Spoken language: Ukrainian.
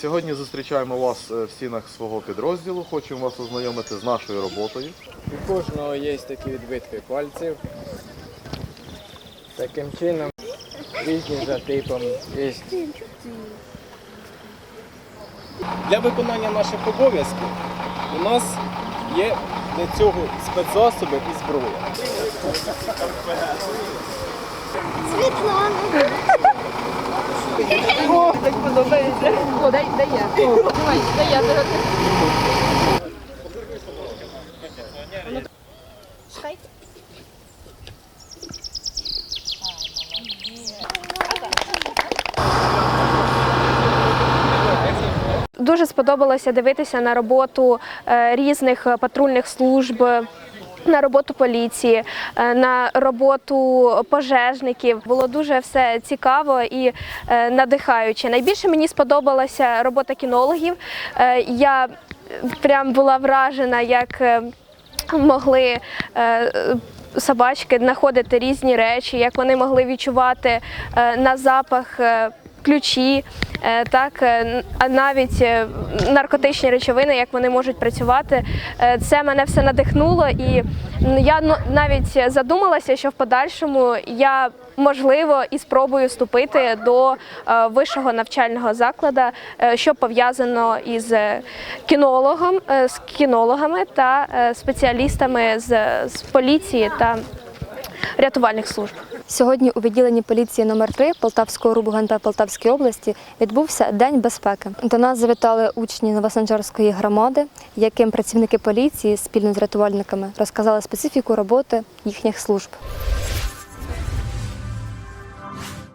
Сьогодні зустрічаємо вас е, в стінах свого підрозділу. Хочемо вас ознайомити з нашою роботою. У кожного є такі відбитки пальців. Таким чином різні за типом є. Для виконання наших обов'язків у нас є для цього спецзасоби і зброя. О, так дай, дай я. Давай, дай я. Дуже сподобалося дивитися на роботу е, різних патрульних служб. На роботу поліції, е, на роботу пожежників було дуже все цікаво і е, надихаюче. Найбільше мені сподобалася робота кінологів. Е, Я прям була вражена, як могли собачки знаходити різні речі, як вони могли відчувати на запах. Ключі, так е, навіть е, наркотичні речовини, як вони можуть працювати, Е, це мене все надихнуло, і я ну, навіть задумалася, що в подальшому я можливо і спробую вступити до е, вищого навчального закладу, е, що пов'язано із е, кінологом, е, з кінологами та е, спеціалістами з, з поліції та рятувальних служб. Сьогодні у відділенні поліції номер 3 Полтавського РУБу ГНП Полтавської області відбувся День безпеки. До нас завітали учні Новосанчарської громади, яким працівники поліції спільно з рятувальниками розказали специфіку роботи їхніх служб.